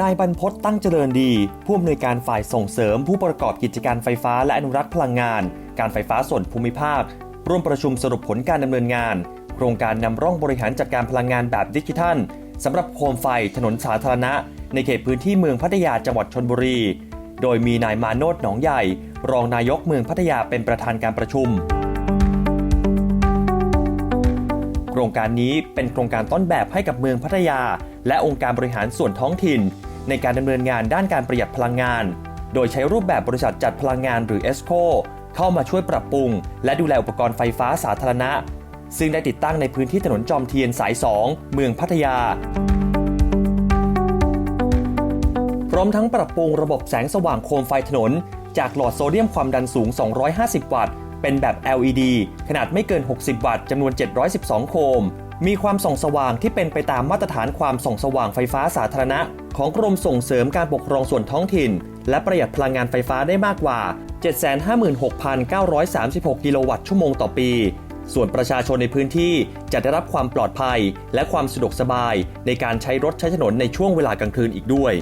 นายบรรพตตั้งเจริญดี ผู้อำนวยการฝ่ายส่งเสริม ผู้ประกอบกิจการไฟฟ้าและอนุรักษ์พลังงาน การไฟฟ้าส่วนภูมิภาค ร่วมประชุมสรุปผลการดำเนินงาน โครงการนำร่องบริหารจัดการพลังงานแบบดิจิทัลสำหรับโคมไฟถนนสาธารณะ ในเขตพื้นที่เมืองพัทยาจังหวัดชนบุรี โดยมีนายมาโนดหนองใหญ่ รองนายกเมืองพัทยาเป็นประธานการประชุมโครงการนี้เป็นโครงการต้นแบบให้กับเมืองพัทยา และองค์การบริหารส่วนท้องถิ่น ในการดำเนินงานด้านการประหยัดพลังงาน โดยใช้รูปแบบบริษัทจัดพลังงานหรือ ESCO เข้ามาช่วยปรับปรุง และดูแลอุปกรณ์ไฟฟ้าสาธารณะ ซึ่งได้ติดตั้งในพื้นที่ถนนจอมเทียนสาย 2 เมืองพัทยา พร้อมทั้งปรับปรุงระบบแสงสว่างโคมไฟถนน จากหลอดโซเดียมความดันสูง 250 วัตต์ เป็นแบบ LED ขนาดไม่เกิน 60 วัตต์จำนวน 712 โคม มีความส่องสว่างที่เป็นไปตามมาตรฐานความส่องสว่างไฟฟ้าสาธารณะ ของกรมส่งเสริมการปกครองส่วนท้องถิ่น และประหยัดพลังงานไฟฟ้าได้มากกว่า 756,936 กิโลวัตต์ชั่วโมงต่อปี ส่วนประชาชนในพื้นที่จะได้รับความปลอดภัย และความสะดวกสบายในการใช้รถใช้ถนนในช่วงเวลากลางคืนอีกด้วย